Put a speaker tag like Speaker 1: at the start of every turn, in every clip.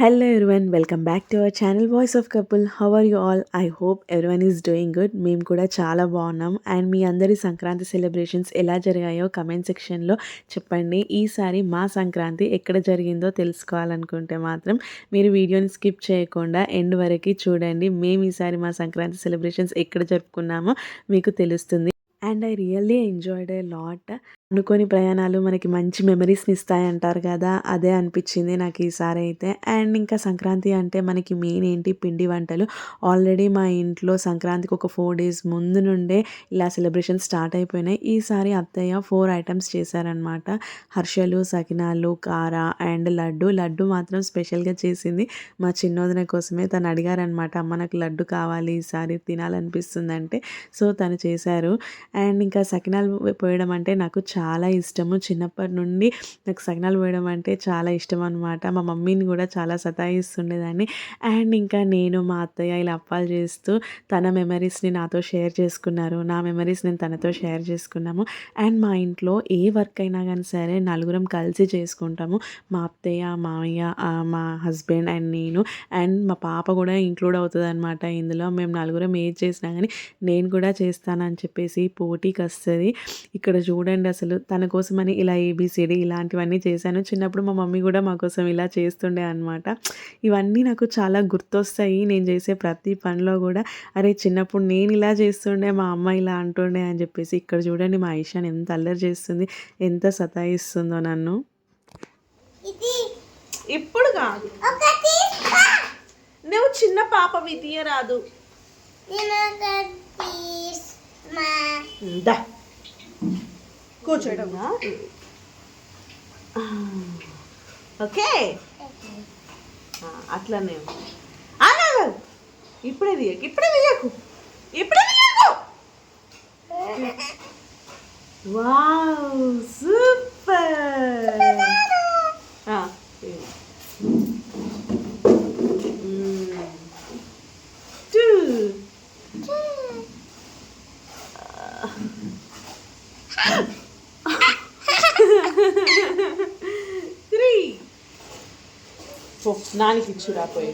Speaker 1: Hello everyone, welcome back to our channel voice of couple how are you all I hope everyone is doing good మేము కూడా చాలా బాగున్నాం and మీ అందరి Sankranti celebrations ఎలా జరిగాయో comment సెక్షన్లో చెప్పండి ఈసారి మా సంక్రాంతి ఎక్కడ జరిగిందో తెలుసుకోవాలనుకుంటే మాత్రం మీరు వీడియోని స్కిప్ చేయకుండా ఎండ్ వరకు చూడండి మేము ఈసారి మా సంక్రాంతి సెలబ్రేషన్స్ ఎక్కడ జరుపుకున్నామో మీకు తెలుస్తుంది and I really enjoyed a lot అనుకోని ప్రయాణాలు మనకి మంచి మెమరీస్ని ఇస్తాయి అంటారు కదా అదే అనిపించింది నాకు ఈసారి అయితే. అండ్ ఇంకా సంక్రాంతి అంటే మనకి మెయిన్ ఏంటి పిండి వంటలు. ఆల్రెడీ మా ఇంట్లో సంక్రాంతికి ఒక ఫోర్ డేస్ ముందు నుండే ఇలా సెలబ్రేషన్ స్టార్ట్ అయిపోయినాయి. ఈసారి అత్తయ్య ఫోర్ ఐటమ్స్ చేశారనమాట హర్షలు సకినాలు కార అండ్ లడ్డు. లడ్డు మాత్రం స్పెషల్గా చేసింది మా చిన్నోదిన కోసమే. తను అడిగారనమాట అమ్మ నాకు లడ్డు కావాలి ఈసారి తినాలనిపిస్తుందంటే. సో తను చేశారు. అండ్ ఇంకా సకినాలు పోయడం అంటే నాకు చాలా చాలా ఇష్టము. చిన్నప్పటి నుండి నాకు సగనాలు వేయడం అంటే చాలా ఇష్టం అనమాట మా మమ్మీని కూడా చాలా సతాయిస్తుండేదాన్ని. అండ్ ఇంకా నేను మా అత్తయ్య ఇలా అప్పాలు చేస్తూ తన మెమరీస్ని నాతో షేర్ చేసుకున్నారు. నా మెమరీస్ నేను తనతో షేర్ చేసుకున్నాము. అండ్ మా ఇంట్లో ఏ వర్క్ అయినా కానీ సరే నలుగురం కలిసి చేసుకుంటాము. మా అత్తయ్య మామయ్య మా హస్బెండ్ అండ్ నేను. అండ్ మా పాప కూడా ఇంక్లూడ్ అవుతుంది అనమాట ఇందులో మేము నలుగురం ఏది చేసినా కానీ నేను కూడా చేస్తానని చెప్పేసి పోటీకి వస్తుంది. ఇక్కడ చూడండి అసలు తన కోసమని ఇలా ఏబిసిడి ఇలాంటివన్నీ చేశాను. చిన్నప్పుడు మా మమ్మీ కూడా మా కోసం ఇలా చేస్తుండే అనమాట ఇవన్నీ నాకు చాలా గుర్తొస్తాయి. నేను చేసే ప్రతి పనిలో కూడా అరే చిన్నప్పుడు నేను ఇలా చేస్తుండే మా అమ్మ ఇలా అంటుండే అని చెప్పేసి ఇక్కడ చూడండి మా ఐషాన్ ఎంత అల్లరి చేస్తుంది ఎంత సతాయిస్తుందో నన్ను.
Speaker 2: ఇప్పుడు కాదు. నువ్వు చిన్న పాప విధియరాదు దా. కూర్చోడం. ఓకే. అట్లనే ఇప్పుడే తీయకు ఇప్పుడే తీయకు ఇప్పుడే తీయకు. Wow super. టూ త్రీ పో నానికి ఇచ్చురా పోయి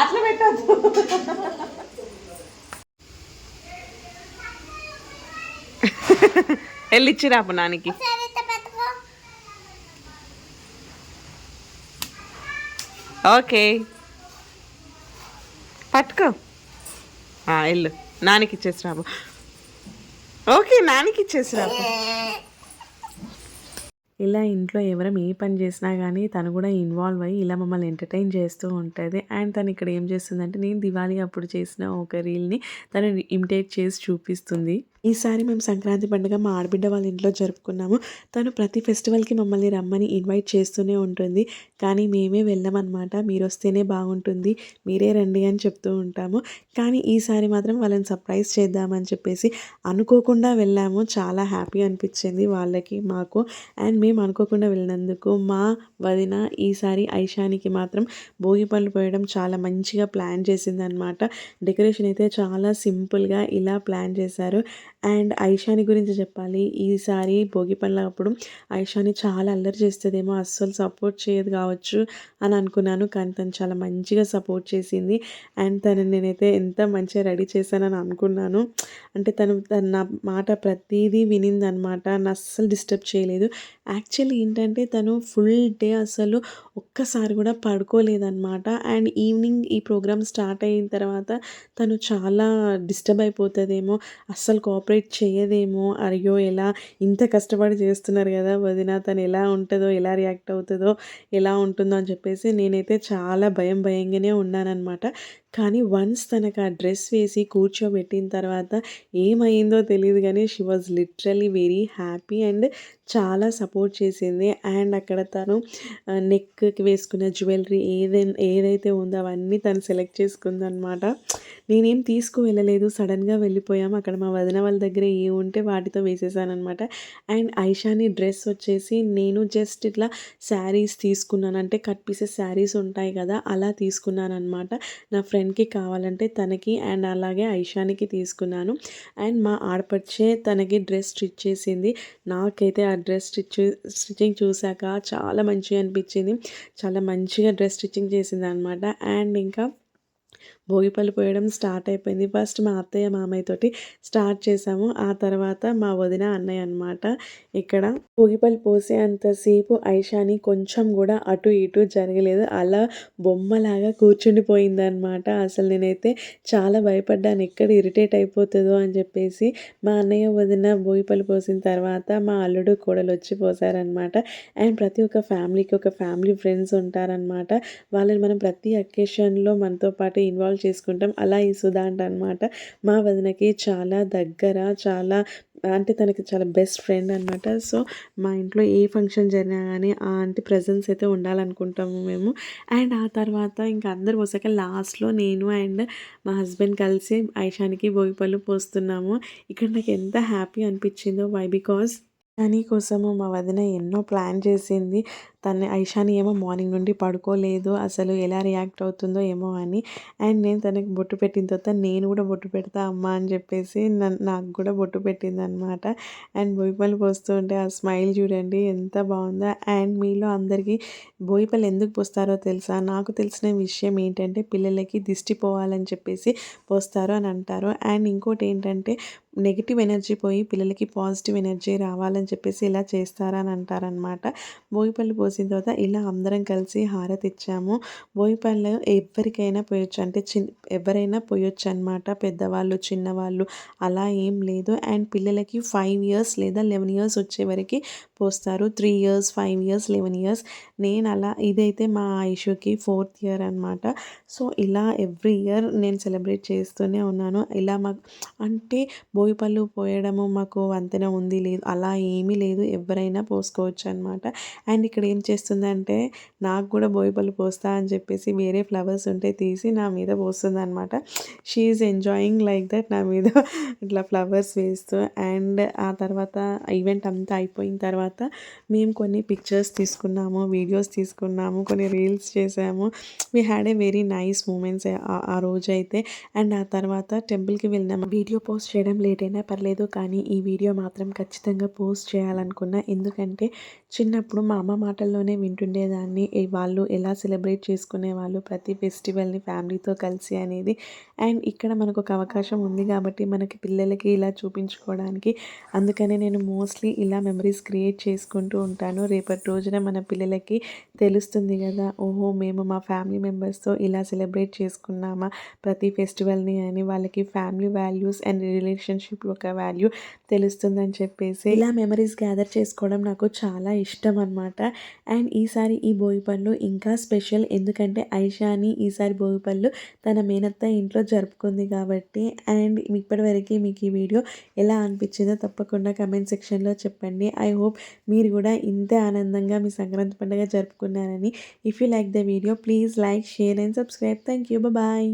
Speaker 2: అట్లా పెట్టద్దు వెళ్ళిచ్చిరా పో నానికి ఓకే. పట్టుకో. వెళ్ళు. నానికి ఇచ్చేసి రాబు ఓకే నానికి ఇచ్చేసి రాబు
Speaker 1: ఇలా ఇంట్లో ఎవరం ఏ పని చేసినా కానీ తను కూడా ఇన్వాల్వ్ అయ్యి ఇలా మమ్మల్ని ఎంటర్టైన్ చేస్తూ ఉంటుంది. అండ్ తను ఇక్కడ ఏం చేస్తుందంటే నేను దివాళీ అప్పుడు చేసిన ఒక రీల్ని తను ఇమిటేట్ చేసి చూపిస్తుంది. ఈసారి మేము సంక్రాంతి పండుగ మా ఆడబిడ్డ వాళ్ళ ఇంట్లో జరుపుకున్నాము. తను ప్రతి ఫెస్టివల్కి మమ్మల్ని రమ్మని ఇన్వైట్ చేస్తూనే ఉంటుంది. కానీ మేమే వెళ్ళామన్నమాట. మీరు వస్తేనే బాగుంటుంది. మీరే రండి అని చెప్తూ ఉంటాము. కానీ ఈసారి మాత్రం వాళ్ళని సర్ప్రైజ్ చేద్దామని చెప్పేసి అనుకోకుండా వెళ్ళాము. చాలా హ్యాపీ అనిపించింది వాళ్ళకి మాకు. అండ్ మేము అనుకోకుండా వెళ్ళినందుకు మా వదిన ఈసారి ఐషానికి మాత్రం భోగి పళ్ళు పోయడం చాలా మంచిగా ప్లాన్ చేసిందనమాట డెకరేషన్ అయితే చాలా సింపుల్గా ఇలా ప్లాన్ చేశారు. అండ్ ఐషాని గురించి చెప్పాలి. ఈసారి భోగి పండ్ల అప్పుడు ఐషాని చాలా అల్లరి చేస్తుందేమో అస్సలు సపోర్ట్ చేయదు కావచ్చు అని అనుకున్నాను. కానీ తను చాలా మంచిగా సపోర్ట్ చేసింది. అండ్ తను నేనైతే ఎంత మంచిగా రెడీ చేశానని అనుకున్నాను. అంటే తను తన నా మాట ప్రతిదీ వినిందనమాట. నన్ను అస్సలు డిస్టర్బ్ చేయలేదు. యాక్చువల్లీ ఏంటంటే తను ఫుల్ డే అసలు ఒక్కసారి కూడా పడుకోలేదన్నమాట అండ్ ఈవినింగ్ ఈ ప్రోగ్రామ్ స్టార్ట్ అయిన తర్వాత తను చాలా డిస్టర్బ్ అయిపోతుందేమో అస్సలు కోఆపరేట్ చేయదేమో? అయ్యో ఎలా ఇంత కష్టపడి చేస్తున్నారు కదా వదిన తను ఎలా ఉంటుందో ఎలా రియాక్ట్ అవుతుందో ఎలా ఉంటుందో అని చెప్పేసి నేనైతే చాలా భయం భయంగానే ఉన్నానన్నమాట. కానీ వన్స్ తనకు ఆ డ్రెస్ వేసి కూర్చోబెట్టిన తర్వాత ఏమైందో తెలియదు కానీ she was literally very happy and చాలా సపోర్ట్ చేసింది. అండ్ అక్కడ తను నెక్కి వేసుకున్న జ్యువెలరీ ఏదైనా ఏదైతే ఉందో అవన్నీ తను సెలెక్ట్ చేసుకుందనమాట నేనేం తీసుకు వెళ్ళలేదు సడన్గా వెళ్ళిపోయాము అక్కడ మా వదిన వాళ్ళ దగ్గర ఏ ఉంటే వాటితో వేసేసానమాట అండ్ ఐషాని డ్రెస్ వచ్చేసి నేను జస్ట్ ఇట్లా శారీస్ తీసుకున్నాను. అంటే కట్ పీసెస్ శారీస్ ఉంటాయి కదా అలా తీసుకున్నాను అనమాట నా ఫ్రెండ్కి కావాలంటే తనకి అండ్ అలాగే ఐషానికి తీసుకున్నాను. అండ్ మా ఆడపడిచే తనకి డ్రెస్ స్టిచ్ చేసింది. నాకైతే ఆ డ్రెస్ స్టిచ్ స్టిచ్చింగ్ చూశాక చాలా మంచిగా అనిపించింది. చాలా మంచిగా డ్రెస్ స్టిచ్చింగ్ చేసింది అనమాట అండ్ ఇంకా భోగిపళ్ళు పోయడం స్టార్ట్ అయిపోయింది. ఫస్ట్ మా అత్తయ్య మామయ్యతోటి స్టార్ట్ చేసాము. ఆ తర్వాత మా వదిన అన్నయ్య అనమాట ఇక్కడ భోగిపళ్ళు పోసే అంతసేపు ఐషాని కొంచెం కూడా అటు ఇటు జరగలేదు. అలా బొమ్మలాగా కూర్చుండిపోయింది అనమాట అసలు నేనైతే చాలా భయపడ్డాను. ఎక్కడ ఇరిటేట్ అయిపోతుందో అని చెప్పేసి మా అన్నయ్య వదిన భోగిపళ్ళు పోసిన తర్వాత మా అల్లుడు కోడలు వచ్చి పోసారనమాట అండ్ ప్రతి ఒక్క ఫ్యామిలీకి ఒక ఫ్యామిలీ ఫ్రెండ్స్ ఉంటారనమాట వాళ్ళని మనం ప్రతి అకేషన్లో మనతో పాటు ఇన్వాల్వ్ చేసుకుంటాం. అలా ఈ సుధాంట్ అనమాట మా వదినకి చాలా దగ్గర చాలా అంటే తనకి చాలా బెస్ట్ ఫ్రెండ్ అనమాట సో మా ఇంట్లో ఏ ఫంక్షన్ జరిగినా కానీ ఆ ఆంటీ ప్రజెన్స్ అయితే ఉండాలనుకుంటాము మేము. అండ్ ఆ తర్వాత ఇంకా అందరు పోసాక లాస్ట్లో నేను అండ్ మా హస్బెండ్ కలిసి ఐషానికి భోగిపళ్ళు పోస్తున్నాము. ఇక్కడ నాకు ఎంత హ్యాపీ అనిపించిందో. వై బికాస్ ఐషాని కోసము మా వదిన ఎన్నో ప్లాన్ చేసింది. తను ఐషాని ఏమో మార్నింగ్ నుండి పడుకోలేదు. అసలు ఎలా రియాక్ట్ అవుతుందో ఏమో అని. అండ్ నేను తనకి బొట్టు పెట్టిన తర్వాత నేను కూడా బొట్టు పెడతా అమ్మా అని చెప్పేసి నాకు కూడా బొట్టు పెట్టింది అనమాట అండ్ బోయిపల్లి పోస్తూ ఉంటే ఆ స్మైల్ చూడండి ఎంత బాగుందో. అండ్ మీలో అందరికీ బోయిపల్లి ఎందుకు పోస్తారో తెలుసా? నాకు తెలిసిన విషయం ఏంటంటే పిల్లలకి దిష్టి పోవాలని చెప్పేసి పోస్తారు అని అంటారు. అండ్ ఇంకోటి ఏంటంటే నెగిటివ్ ఎనర్జీ పోయి పిల్లలకి పాజిటివ్ ఎనర్జీ రావాలని చెప్పేసి ఇలా చేస్తారని అంటారనమాట బోయిపల్లి పోసిన తర్వాత ఇలా అందరం కలిసి హారతి ఇచ్చాము. బోయిపల్లి ఎవరికైనా పోయొచ్చు. అంటే చిన్ ఎవరైనా పోయొచ్చు అనమాట పెద్దవాళ్ళు చిన్నవాళ్ళు అలా ఏం లేదు. అండ్ పిల్లలకి ఫైవ్ ఇయర్స్ లేదా లెవెన్ ఇయర్స్ వచ్చే వరకు పోస్తారు. Three years five years eleven years. నేను అలా ఇదైతే మా ఐషుకి ఫోర్త్ ఇయర్ అనమాట సో ఇలా ఎవ్రీ ఇయర్ నేను సెలబ్రేట్ చేస్తూనే ఉన్నాను. ఇలా మాకు అంటే భోగిపళ్ళు పోయడము మాకు వంతెన ఉంది లేదు అలా ఏమీ లేదు. ఎవరైనా పోసుకోవచ్చు అనమాట అండ్ ఇక్కడ ఏం చేస్తుందంటే నాకు కూడా భోగిపళ్ళు పోస్తా అని చెప్పేసి వేరే ఫ్లవర్స్ ఉంటే తీసి నా మీద పోస్తుంది అనమాట షీఈ్ ఎంజాయింగ్ లైక్ దట్ నా మీద ఇట్లా ఫ్లవర్స్ వేస్తూ. అండ్ ఆ తర్వాత ఈవెంట్ అంతా అయిపోయిన తర్వాత మేము కొన్ని పిక్చర్స్ తీసుకున్నాము వీడియోస్ తీసుకున్నాము కొన్ని రీల్స్ చేసాము. We had a very nice moments ఆ రోజు అయితే అండ్ ఆ తర్వాత టెంపుల్కి వెళ్ళినాము వీడియో పోస్ట్ చేయడం లేట్ అయినా పర్లేదు కానీ ఈ వీడియో మాత్రం ఖచ్చితంగా పోస్ట్ చేయాలనుకున్నా. ఎందుకంటే చిన్నప్పుడు మా అమ్మ మాటల్లోనే వింటుండేదాన్ని. వాళ్ళు ఎలా సెలబ్రేట్ చేసుకునే వాళ్ళు ప్రతి ఫెస్టివల్ని ఫ్యామిలీతో కలిసి అనేది. అండ్ ఇక్కడ మనకు ఒక అవకాశం ఉంది కాబట్టి మనకి పిల్లలకి ఇలా చూపించుకోవడానికి. అందుకనే నేను మోస్ట్లీ ఇలా మెమరీస్ క్రియేట్ చేసుకుంటూ ఉంటాను. రేపటి రోజున మన పిల్లలకి తెలుస్తుంది కదా ఓహో మేము మా ఫ్యామిలీ మెంబర్స్తో ఇలా సెలబ్రేట్ చేసుకున్నామా ప్రతి ఫెస్టివల్ని అని వాళ్ళకి family values and relation friendship యొక్క వాల్యూ తెలుస్తుందని చెప్పేసి ఇలా మెమరీస్ గ్యాదర్ చేసుకోవడం నాకు చాలా ఇష్టం అనమాట అండ్ ఈసారి ఈ భోగిపళ్ళు ఇంకా స్పెషల్ ఎందుకంటే ఐషాని ఈసారి భోగిపళ్ళు తన మేనత్త ఇంట్లో జరుపుకుంది కాబట్టి అండ్ ఇప్పటివరకు మీకు ఈ వీడియో ఎలా అనిపించిందో తప్పకుండా కమెంట్ సెక్షన్లో చెప్పండి. ఐ హోప్ మీరు కూడా ఇంతే ఆనందంగా మీ సంక్రాంతి పండుగ జరుపుకున్నారని. If you like the video please like share and subscribe thank you bye